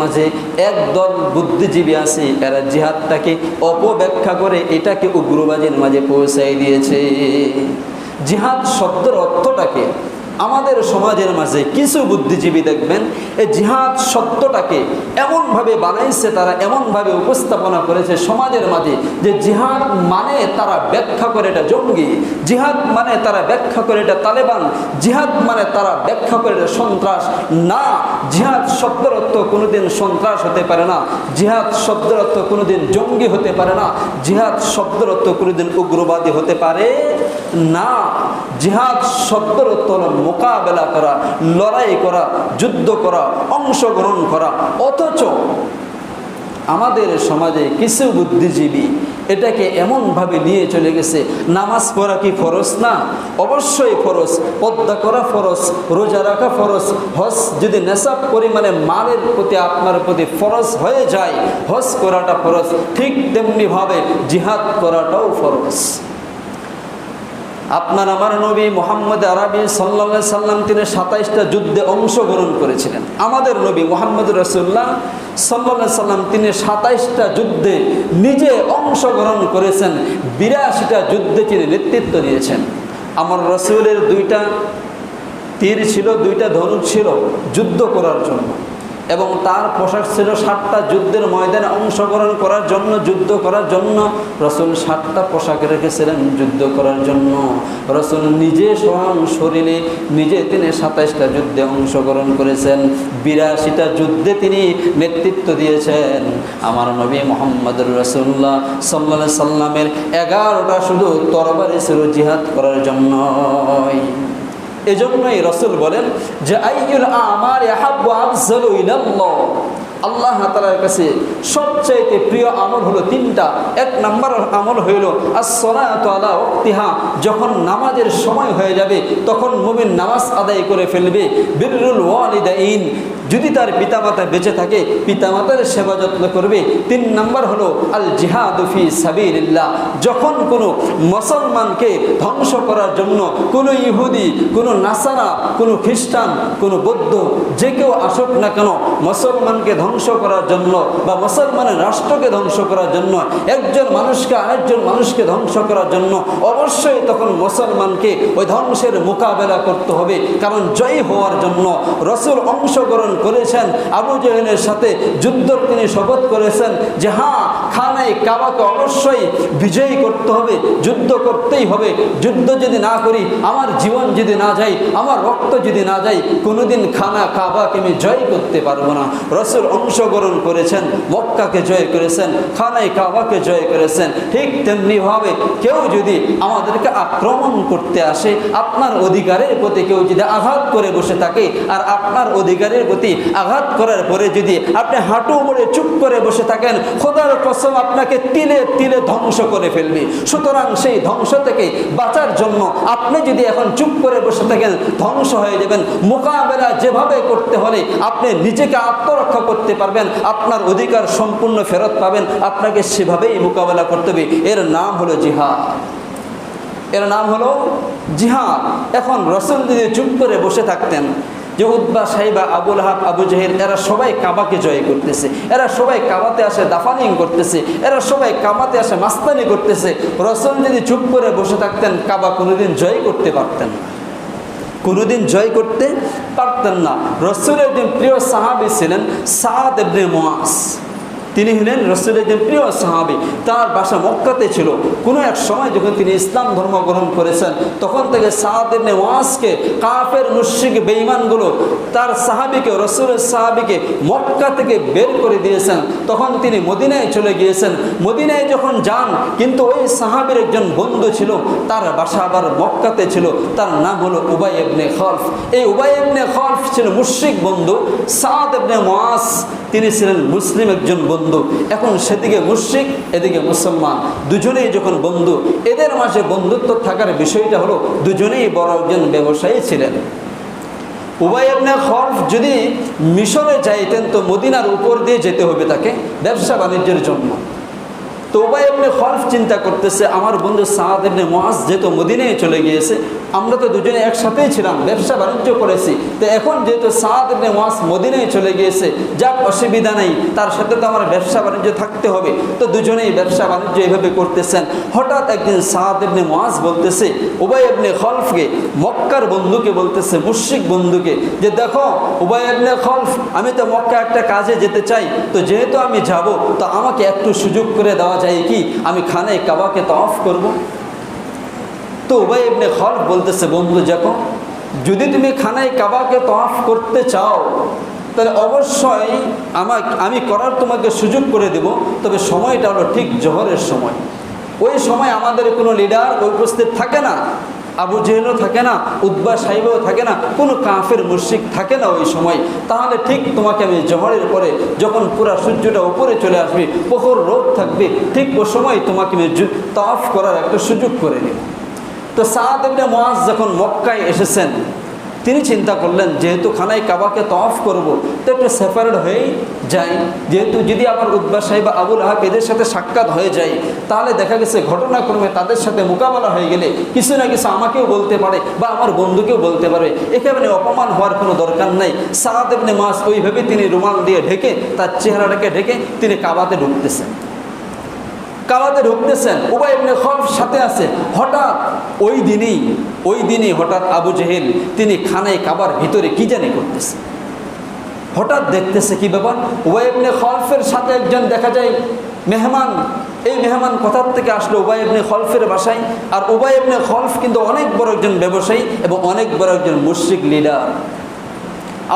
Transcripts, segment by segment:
মাঝে একদল বুদ্ধিজীবী আছে, এরা জিহাদটাকে অপব্যাখ্যা করে এটাকে উগ্রবাদের মাঝে পৌঁছাই দিয়েছে। জিহাদ শব্দের অর্থটাকে আমাদের সমাজের মাঝে কিছু বুদ্ধিজীবী দেখবেন এই জিহাদ সত্যটাকে এমনভাবে বানাইছে, তারা এমনভাবে উপস্থাপনা করেছে সমাজের মাঝে যে জিহাদ মানে তারা ব্যাখ্যা করে এটা জঙ্গি, জিহাদ মানে তারা ব্যাখ্যা করে এটা তালেবান, জিহাদ মানে তারা ব্যাখ্যা করে এটা সন্ত্রাস। না, জিহাদ শব্দের অর্থ কোনোদিন সন্ত্রাস হতে পারে না, জিহাদ শব্দের অর্থ কোনোদিন জঙ্গি হতে পারে না, জিহাদ শব্দের অর্থ কোনোদিন উগ্রবাদী হতে পারে না, জিহাদ শব্দের অর্থ মোকাবেলা করা, লড়াই করা, যুদ্ধ করা, অংশগ্রহণ করা, অথচ আমাদের সমাজে কিছু বুদ্ধিজীবী এটাকে এমনভাবে নিয়ে চলে গেছে, নামাজ পড়া কি ফরজ না? অবশ্যই ফরজ, পদ্মা করা ফরজ, রোজা রাখা ফরজ, হজ যদি নেশাব পরিমাণে মালের প্রতি আপনার প্রতি ফরজ হয়ে যায়, হজ করাটা ফরজ, ঠিক তেমনিভাবে জিহাদ করাটাও ফরজ। আপনার আমার নবী মোহাম্মদ আরবি সাল্লা সাল্লাম তিনি সাতাইশটা যুদ্ধে অংশগ্রহণ করেছিলেন। আমাদের নবী মোহাম্মদ রসুল্লাহ সাল্লা সাল্লাম তিনি সাতাইশটা যুদ্ধে নিজে অংশগ্রহণ করেছেন। বিরাশিটা যুদ্ধে তিনি নেতৃত্ব দিয়েছেন। আমার রসুলের দুইটা তীর ছিল, দুইটা ধনুক ছিল যুদ্ধ করার জন্য। এবং তার পোশাক ছিল সাতটা যুদ্ধের ময়দানে অংশগ্রহণ করার জন্য, যুদ্ধ করার জন্য। রসুল সাতটা পোশাক রেখেছিলেন যুদ্ধ করার জন্য। রসুল নিজে স্বয়ং শরীরে, নিজে তিনি সাতাইশটা যুদ্ধে অংশগ্রহণ করেছেন। বিরাশিটা যুদ্ধে তিনি নেতৃত্ব দিয়েছেন। আমার নবী মোহাম্মদুর রসুল্লাহ সাল্লা সাল্লামের এগারোটা শুধু তরবারি ছিল জিহাদ করার জন্য এজন্যই রসুল বলেন যে আইয়ুল আমার আল্লাহ তালার কাছে সবচাইতে প্রিয় আমল হলো তিনটা। এক নাম্বার আমল হইল আসলাতিহা যখন নামাজের সময় হয়ে যাবে, তখন মুমিন নামাজ আদায় করে ফেলবে। বিরুল ওয়ালিদাইন। যদি তার পিতামাতা বেঁচে থাকে, পিতামাতার সেবা যত্ন করবে। তিন নাম্বার হলো আল জিহাদুফি সাবিল্লাহ যখন কোনো মুসলমানকে ধ্বংস করার জন্য কোনো ইহুদি, কোনো নাসারা, কোনো খ্রিস্টান, কোনো বৌদ্ধ, যে কেউ আসুক না কেন, মুসলমানকে ধ্বংস করার জন্য বা মুসলমানের রাষ্ট্রকে ধ্বংস করার জন্য, একজন মানুষকে আরেকজন মানুষকে ধ্বংস করার জন্য অবশ্যই তখন মুসলমানকে ওই ধ্বংসের মোকাবেলা করতে হবে। কারণ জয়ী হওয়ার জন্য রসুল অংশগ্রহণ করেছেন, আবু জহেলের সাথে যুদ্ধ তিনি শপথ করেছেন যে হ্যাঁ খানায় কাবাকে অবশ্যই বিজয়ী করতে হবে, যুদ্ধ করতেই হবে। যুদ্ধ যদি না করি, আমার জীবন যদি না যাই আমার রক্ত যদি না যাই কোনোদিন খানা কাবাকে আমি জয় করতে পারব না। রসুল অংশগ্রহণ করেছেন, মক্কাকে জয় করেছেন, খানায় কাবাকে জয় করেছেন, ঠিক তেমনিভাবে কেউ যদি আমাদেরকে আক্রমণ করতে আসে, আপনার অধিকারের প্রতি কেউ যদি আঘাত করে বসে থাকে, আর আপনার অধিকারের প্রতি আঘাত করার পরে যদি আপনি হাঁটু মোড়ে চুপ করে বসে থাকেন, খোদার কসম আপনাকে তিলে তিলে ধ্বংস করে ফেলবে। সুতরাং সেই ধ্বংস থেকে বাঁচার জন্য আপনি যদি এখন চুপ করে বসে থাকেন, ধ্বংস হয়ে যাবেন। মোকাবেলা যেভাবে করতে হলে আপনি নিজেকে আত্মরক্ষা করতে পারবেন, আপনার অধিকার সম্পূর্ণ ফেরত পাবেন, আপনাকে সেভাবেই মোকাবেলা করতে হবে। এর নাম হলো জিহাদ। এর নাম হলো জিহাদ। এখন রসুল যদি চুপ করে বসে থাকতেন, যে উদ্বা সাহেবা আবুল হাব, আবু জাহির এরা সবাই কাবাকে জয় করতেছে, এরা সবাই কাবাতে আসে দাফানিং করতেছে, এরা সবাই কাবাতে আসে মাস্তানি করতেছে। রসুল যদি চুপ করে বসে থাকতেন, কাবা কোনোদিন জয় করতে পারতেন না। কোনোদিন জয় করতে পারতেন না। রসুলের একজন প্রিয় সাহাবি ছিলেন সাদ এবনে মোয়াস তিনি হলেন রসুলের একজন প্রিয় সাহাবি। তার বাসা মক্কাতে ছিল। কোনো এক সময় যখন তিনি ইসলাম ধর্ম গ্রহণ করেছেন, তখন থেকে এবনে ওয়াসকে, কাফের মুশ্রিক তার সাহাবিকে, রসুলের সাহাবিকে মক্কা থেকে বের করে দিয়েছেন। তখন তিনি মদিনায় চলে গিয়েছেন। মদিনায় যখন যান, কিন্তু ওই সাহাবির একজন বন্ধু ছিল, তার বাসা আবার মক্কাতে ছিল। তার নাম হলো উবাই এবনে খলফ। এই উবাই এবনে খলফ ছিল মুশ্রিক বন্ধু। সাদ এবনে ওয়াস, তিনি ছিলেন মুসলিম একজন বন্ধু। এখন সেদিকে মুশ্রিক, এদিকে মুসলমান। দুজনেই যখন বন্ধু, এদের মাঝে বন্ধুত্ব থাকার বিষয়টা হলো দুজনেই বড় একজন ব্যবসায়ী ছিলেন। উবাইবনে খরফ যদি মিশরে যাইতেন তো মদিনার উপর দিয়ে যেতে হবে তাকে ব্যবসা বাণিজ্যের জন্য। তো উবাই এমনি খলফ চিন্তা করতেছে, আমার বন্ধু সাহাদ এমনি মহাজ যেহেতু মদিনায় চলে গিয়েছে, আমরা তো দুজনে একসাথেই ছিলাম, ব্যবসা বাণিজ্য করেছি। তো এখন যেহেতু সাহাদ এমনি মহাজ মদিনায় চলে গিয়েছে, যাক অসুবিধা নেই, তার সাথে তো আমার ব্যবসা বাণিজ্য থাকতে হবে। তো দুজনেই ব্যবসা বাণিজ্য এভাবে করতেছেন। হঠাৎ একদিন সাহাদ এমনি মহাজ বলতেছে, উবাই এমনি খলফকে, মক্কার বন্ধুকে বলতেছে মুশিক বন্ধুকে, যে দেখো, উবাই এমনি খলফ, আমি তো মক্কা একটা কাজে যেতে চাই, তো যেহেতু আমি যাব, তো আমাকে একটু সুযোগ করে দেওয়া যায় কি আমি খানে কাবাকে তো অফ করব তো উবাই এমনি খলফ বলতেছে বন্ধু যখন যদি তুমি খানায় কাবাকে তফ করতে চাও তাহলে অবশ্যই আমার আমি করার তোমাকে সুযোগ করে দেব তবে সময়টা হলো ঠিক জহরের সময় ওই সময় আমাদের কোনো লিডার উপস্থিত থাকে না। আবু জেহেলও থাকে না উদ্বা সাহেবও থাকে না, কোনো কাফের মুর্শিক থাকে না ওই সময়। তাহলে ঠিক তোমাকে আমি জহরের পরে যখন পুরা সূর্যটা উপরে চলে আসবে প্রখর রোদ থাকবে, ঠিক ও সময় তোমাকে আমি তফ করার একটা সুযোগ করে নেব। তো সাদ এমনি মাস যখন মক্কায় এসেছেন তিনি চিন্তা করলেন, যেহেতু খানায় কাবাকে তফ করব, তো একটু সেপারেট হয়েই যাই। যেহেতু যদি আমার উদ্বাস সাহেব বা আবুল আহাব এদের সাথে সাক্ষাৎ হয়ে যায়, তাহলে দেখা গেছে ঘটনাক্রমে তাদের সাথে মোকাবেলা হয়ে গেলে কিছু না কিছু আমাকেও বলতে পারে বা আমার বন্ধুকেও বলতে পারে একেবারে অপমান হওয়ার কোনো দরকার নাই। সাদ এমনি মাস ওইভাবে তিনি রুমাল দিয়ে ঢেকে, তার চেহারাটাকে ঢেকে তিনি কাবাতে ঢুকতেছেন। কাবাতে ঢুকতেছেন, উবাই ইবনে খলফ সাথে আছে। হঠাৎ ওই দিনই ওই দিনই হঠাৎ আবু জেহেল তিনি খানায় কাবার ভিতরে কি জানি করতেছে। হঠাৎ দেখতেছে কি ব্যাপার? উবাই ইবনে খলফের সাথে একজন দেখা যায় মেহমান, এই মেহমান কোথার থেকে আসলো? উবাই ইবনে খলফের বাসায়। আর উবাই ইবনে খলফ কিন্তু অনেক বড় একজন ব্যবসায়ী এবং অনেক বড় একজন মুশ্রিক লিডার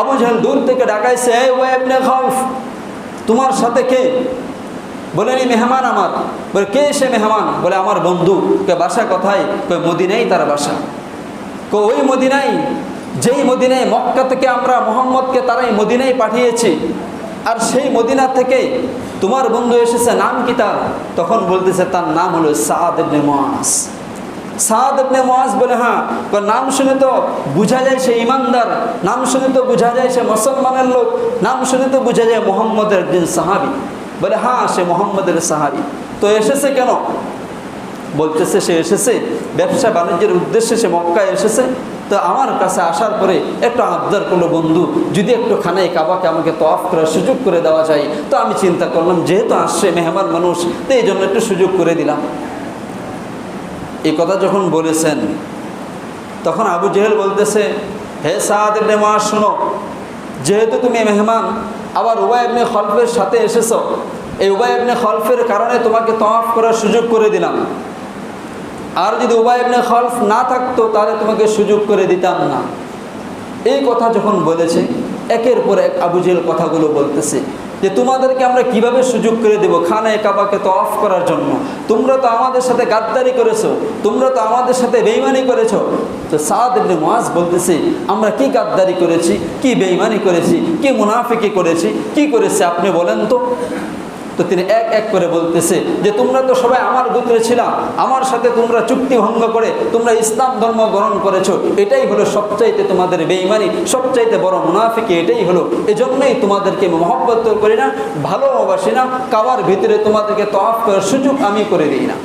আবু জাহেল দূর থেকে ডাকাইছে উবাই ইবনে খলফ, তোমার সাথে কে? বলেন এই মেহমান আমার। বলে, কে সে মেহমান? বলে, আমার বন্ধু। কে বাসা কোথায় কই মদিনাই তার বাসা। কো ওই মদিনাই, যেই মদিনায় মক্কা থেকে আমরা মোহাম্মদকে তারাই মদিনায় পাঠিয়েছি। আর সেই মদিনা থেকে তোমার বন্ধু এসেছে, নাম কি তার? তখন বলতেছে, তার নাম হলো সাদ ইবনে সাদ বলে হ্যাঁ। নাম শুনে তো বোঝা যায় সে ইমানদার। নাম শুনে তো বোঝা যায় সে মুসলমানের লোক। নাম শুনে তো বোঝা যায় মোহাম্মদের একজন সাহাবি। বলে হ্যাঁ সে মোহাম্মদের সাহাবি। তো এসেছে কেন? বলতেছে, সে এসেছে, ব্যবসা বাণিজ্যের উদ্দেশ্যে সে মক্কায় এসেছে। তো আমার কাছে আসার পরে একটু আবদার করল, বন্ধু, যদি একটু খানায় কাবাকে আমাকে তফ করার সুযোগ করে দেওয়া যায়, তো আমি চিন্তা করলাম, যেহেতু আসছে মেহমান মানুষ, তো এই জন্য একটু সুযোগ করে দিলাম। এই কথা যখন বলেছেন, তখন আবু জেহেল বলতেছে, হে সাদ মুআজ শোনো, যেহেতু তুমি মেহমান আবার উবাই এমনি খলফের সাথে এসেছ। এই উবাই এমনি খলফের কারণে তোমাকে তমাফ করার সুযোগ করে দিলাম। আর যদি উবাই এমনি খলফ না থাকতো, তাহলে তোমাকে সুযোগ করে দিতাম না। এই কথা যখন বলেছে, একের পর এক আবুজেল কথাগুলো বলতেছে। যে তোমাদেরকে আমরা কীভাবে সুযোগ করে দেব খানায় কাবাকে তো অফ করার জন্য? তোমরা তো আমাদের সাথে গাদ্দারি করেছ, তোমরা তো আমাদের সাথে বেইমানি করেছ। তো সাদ ইবনে মাস বলতেছে, আমরা কি গাদ্দারি করেছি, কি বেইমানি করেছি, কি মুনাফিকি করেছি, কি করেছে আপনি বলেন তো? তো তিনি এক এক করে বলতেছে যে, তোমরা তো সবাই আমার গোত্রে ছিলাম আমার সাথে তোমরা চুক্তি ভঙ্গ করে, তোমরা ইসলাম ধর্ম গ্রহণ করেছ। এটাই হলো সবচাইতে তোমাদের বেইমানি সবচাইতে বড় মুনাফিকে, এটাই হলো। এজন্যই তোমাদেরকে মহব্বত করি না, ভালোবাসি না, কাবার ভিতরে তোমাদেরকে তফ করার সুযোগ আমি করে দিই না।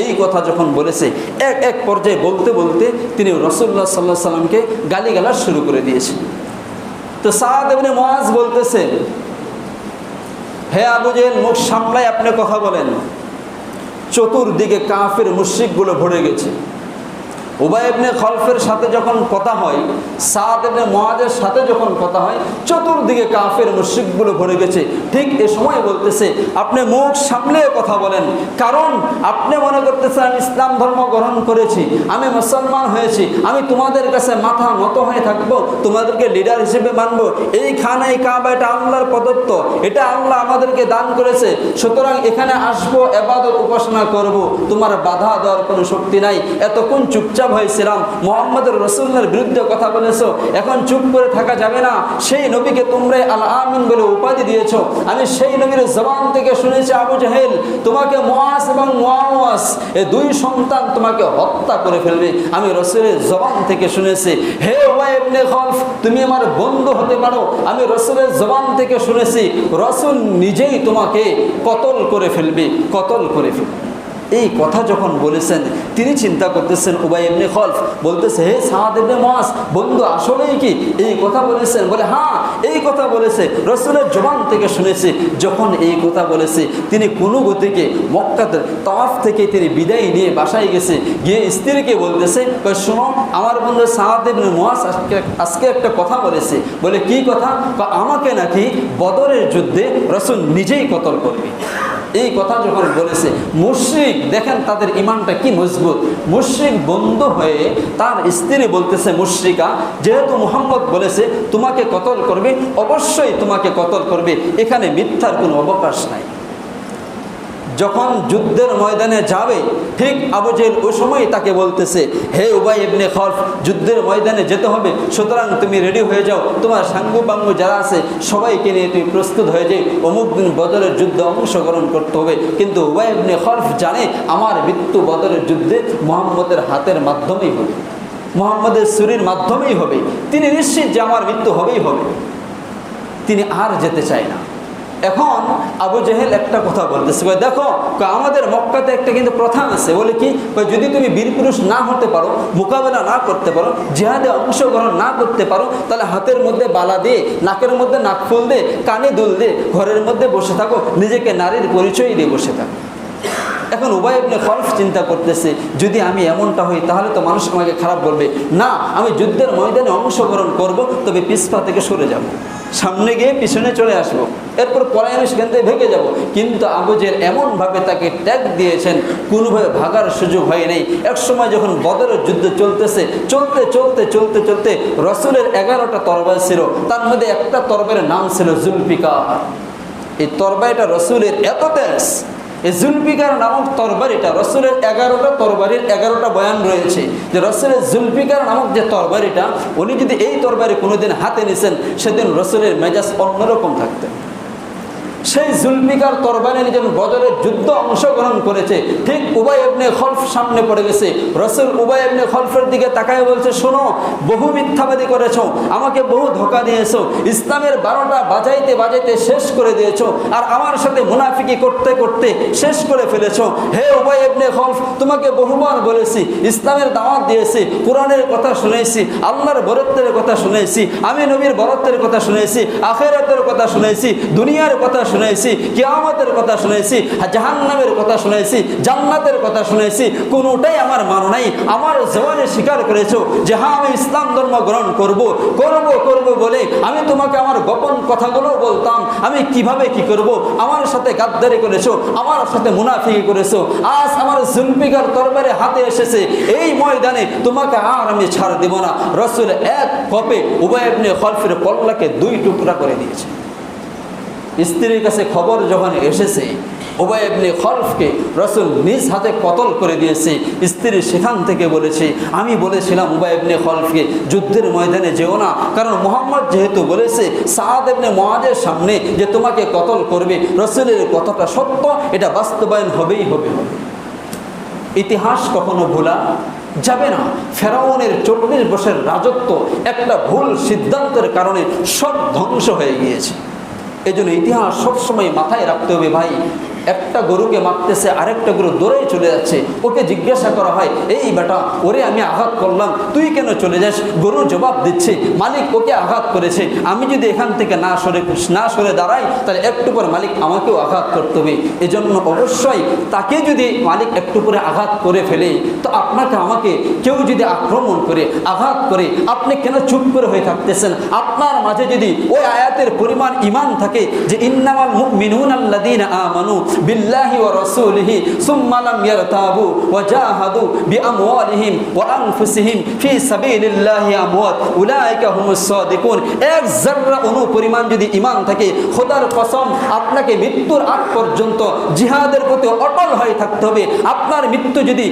এই কথা যখন বলেছে, এক এক পর্যায়ে বলতে বলতে তিনি রসুল্লাহ সাল্লাহ সাল্লামকে গালিগালাজ শুরু করে দিয়েছেন। তো সাদ এমনি মহাজ বলতেছে হে আবু জেল মুখ সামলায় আপনি কথা বলেন। চতুর্দিকে কাফের মুশ্রিকগুলো ভরে গেছে। উবাই ইবনে খলফের সাথে যখন কথা হয়, সাদ এবনে মহাদের সাথে যখন কথা হয় চতুর্দিকে কাফের মুশরিকগুলো ভরে গেছে। ঠিক এ সময় বলতেছে, আপনি মুখ সামলে কথা বলেন, কারণ আপনি মনে করতেছেন আমি ইসলাম ধর্ম গ্রহণ করেছি, আমি মুসলমান হয়েছি, আমি তোমাদের কাছে মাথা মতো হয়ে থাকব, তোমাদেরকে লিডার হিসেবে মানবো। এই খানাই কাবা, এটা আল্লাহর প্রদত্ত, এটা আল্লাহ আমাদেরকে দান করেছে। সুতরাং এখানে আসব, এবাদত উপাসনা করব, তোমার বাধা দেওয়ার কোনো শক্তি নাই। এতক্ষণ চুপচাপ হয়েছিলাম মোহাম্মদ রসুল্লার বিরুদ্ধে কথা বলেছ, এখন চুপ করে থাকা যাবে না। সেই নবীকে তোমরা আল আমিন বলে উপাধি দিয়েছ। আমি সেই নবীর জবান থেকে শুনেছি আবু জাহেল, তোমাকে মোয়াস এবং মোয়াস এই দুই সন্তান তোমাকে হত্যা করে ফেলবে। আমি রসুলের জবান থেকে শুনেছি, হে ওয়াইবনে খলফ, তুমি আমার বন্ধু হতে পারো। আমি রসুলের জবান থেকে শুনেছি, রসুল নিজেই তোমাকে কতল করে ফেলবে, কতল করে ফেলবে। এই কথা যখন বলেছেন, তিনি চিন্তা করতেছেন, উবাই এমনি খলফ বলতেছে, হে সাহাদ এমনি মাস বন্ধু আসলেই কি? এই কথা বলেছেন, বলে হ্যাঁ এই কথা বলেছে। রসুলের জবান থেকে শুনেছি, যখন এই কথা বলেছে, তিনি কোনো গতিকে মক্কাতে তওয়াফ থেকে তিনি বিদায় নিয়ে বাসায় গেছে। গিয়ে স্ত্রীকে বলতেছে শোনো, আমার বন্ধু সাহাদ এমনি মাস আজকে আজকে একটা কথা বলেছে। বলে, কি কথা? আমাকে নাকি বদরের যুদ্ধে রসুল নিজেই কতল করবে। এই কথা যখন বলেছে, মুশ্রিক, দেখেন তাদের ইমানটা কি মজবুত। মুশ্রিক বন্ধু হয়ে তার স্ত্রী বলতেছে, মুশ্রিকা, যেহেতু মোহাম্মদ বলেছে, তোমাকে কতল করবে? অবশ্যই তোমাকে কতল করবে। এখানে মিথ্যার কোনো অবকাশ নাই। যখন যুদ্ধের ময়দানে যাবে, ঠিক আবু জেল ওই সময় তাকে বলতেছে, হে উবাই ইবনে খলফ, যুদ্ধের ময়দানে যেতে হবে, সুতরাং তুমি রেডি হয়ে যাও। তোমার সাঙ্গু বাঙ্গু যারা আছে, সবাইকে নিয়ে তুমি প্রস্তুত হয়ে যে অমুক দিন বদরের যুদ্ধে অংশগ্রহণ করতে হবে। কিন্তু উবাই ইবনে খলফ জানে, আমার মৃত্যু বদরের যুদ্ধে মোহাম্মদের হাতের মাধ্যমেই হবে। মোহাম্মদের সুরির মাধ্যমেই হবে। তিনি নিশ্চিত যে আমার মৃত্যু হবেই হবে। তিনি আর যেতে চায় না। এখন আবু জেহেল একটা কথা বলতেছে ভাই দেখো আমাদের মক্কাতে একটা কিন্তু প্রথা আছে বলে কি কয়, যদি তুমি বীর পুরুষ না হতে পারো মোকাবেলা না করতে পারো জেহাদে অংশগ্রহণ না করতে পারো তাহলে হাতের মধ্যে বালা দিয়ে নাকের মধ্যে নাক ফুল দে কানে দুল দে ঘরের মধ্যে বসে থাকো নিজেকে নারীর পরিচয় দিয়ে বসে থাকো। এখন উভয় আপনি খরচ চিন্তা করতেছে যদি আমি এমনটা হই তাহলে তো মানুষ আমাকে খারাপ বলবে। না আমি যুদ্ধের ময়দানে অংশগ্রহণ করব তবে পিসপা থেকে সরে যাব। সামনে গিয়ে পিছনে চলে আসব। এরপর পরে আমি সেখান থেকে ভেঙে যাব। কিন্তু আবুজের এমনভাবে তাকে ট্যাগ দিয়েছেন, কোনোভাবে ভাগার সুযোগ হয় নাই। এক সময় যখন বদরের যুদ্ধ চলতেছে, চলতে চলতে চলতে চলতে রসুলের এগারোটা তরবার ছিল। তার মধ্যে একটা তরবারের নাম ছিল জুলফিকার। এই তরবারিটা রসুলের এত তেজ। এই জুলফিকার নামক তরবারিটা, রসুলের এগারোটা তরবারির এগারোটা বয়ান রয়েছে। যে রসুলের জুলফিকার নামক যে তরবারিটা, উনি যদি এই তরবারি কোনোদিন হাতে নিছেন, সেদিন রসুলের মেজাজ অন্যরকম থাকতেন সেই জুলফিকার তরবারি যখন বদরের যুদ্ধ অংশগ্রহণ করেছে। ঠিক উবাই এবনে খলফ সামনে পড়ে গেছে। রসুল উবাই এবনে খলফের দিকে তাকায় বলছে, শোনো, বহু মিথ্যাবাদী করেছ, আমাকে বহু ধোকা দিয়েছ, ইসলামের বারোটা বাজাইতে বাজাইতে শেষ করে দিয়েছ, আর আমার সাথে মুনাফিকি করতে করতে শেষ করে ফেলেছো। হে উবাই এবনে খলফ, তোমাকে বহুবার বলেছি, ইসলামের দাওয়াত দিয়েছি, কোরআনের কথা শুনেছি, আল্লাহর বরত্বের কথা শুনেছি, আমি নবীর বরত্বের কথা শুনেছি, আখেরাতের কথা শুনেছি, দুনিয়ার কথা শুনেছি, কিয়ামতের কথা শুনেছি, জাহান্নামের কথা শুনেছি, জান্নাতের কথা শুনেছি, কোনোটাই আমার মানো নাই। আমার জবানে স্বীকার করেছ যে হ্যাঁ আমি ইসলাম ধর্ম গ্রহণ করব করব করব বলে আমি তোমাকে আমার গোপন কথাগুলো বলতাম। আমি কীভাবে কি করব? আমার সাথে গাদ্দারি করেছ, আমার সাথে মুনাফিকি করেছ। আজ আমার জুলফিকার তরবারে হাতে এসেছে। এই ময়দানে তোমাকে আর আমি ছাড় দেব না। রসুল এক কপে উভয় উবায়বনে খলফের কল্লাকে দুই টুকরা করে দিয়েছে। স্ত্রীর কাছে খবর যখন এসেছে ওবায়বনে খলফকে রসুল নিজ হাতে কতল করে দিয়েছে। স্ত্রী সেখান থেকে বলেছে, আমি বলেছিলাম উবায়বনে খলফকে, যুদ্ধের ময়দানে যেও না। কারণ মোহাম্মদ যেহেতু বলেছে, সাদ এবনে মহাজের সামনে যে তোমাকে কতল করবে, রসুলের কথাটা সত্য, এটা বাস্তবায়ন হবেই হবে। হবে ইতিহাস কখনো ভোলা যাবে না। ফেরাউনের চল্লিশ বছরের রাজত্ব একটা ভুল সিদ্ধান্তের কারণে সব ধ্বংস হয়ে গিয়েছে। এই জন্য ইতিহাস সবসময় মাথায় রাখতে হবে ভাই। একটা গরুকে মারতেছে, আরেকটা গরু দৌড়ে চলে যাচ্ছে। ওকে জিজ্ঞাসা করা হয়, এই বেটা, ওরে আমি আঘাত করলাম, তুই কেন চলে যাস? গরু জবাব দিচ্ছে, মালিক ওকে আঘাত করেছে। আমি যদি এখান থেকে না সরে না সরে দাঁড়াই, তাহলে একটু পর মালিক আমাকেও আঘাত করতে হবে। এজন্য অবশ্যই তাকে যদি মালিক একটু পরে আঘাত করে ফেলে, তো আপনাকে আমাকে কেউ যদি আক্রমণ করে, আঘাত করে, আপনি কেন চুপ করে হয়ে থাকতেছেন? আপনার মাঝে যদি ওই আয়াতের পরিমাণ ইমান থাকে যে, ইন্নামাল মুমিনুন আল্লাযীনা আমানু বিল্লাহি ইয়ারতাবু জাহাদু আনফুসিহিম ফি সাবিলিল্লাহি আমওয়াত। উলাইকা হুমুস সাদিকুন। এক জাররা অনু পরিমাণ যদি ইমান থাকে, খোদার কসম আপনাকে মৃত্যুর আগ পর্যন্ত জিহাদের প্রতি অটল হয়ে থাকতে হবে। আপনার মৃত্যু যদি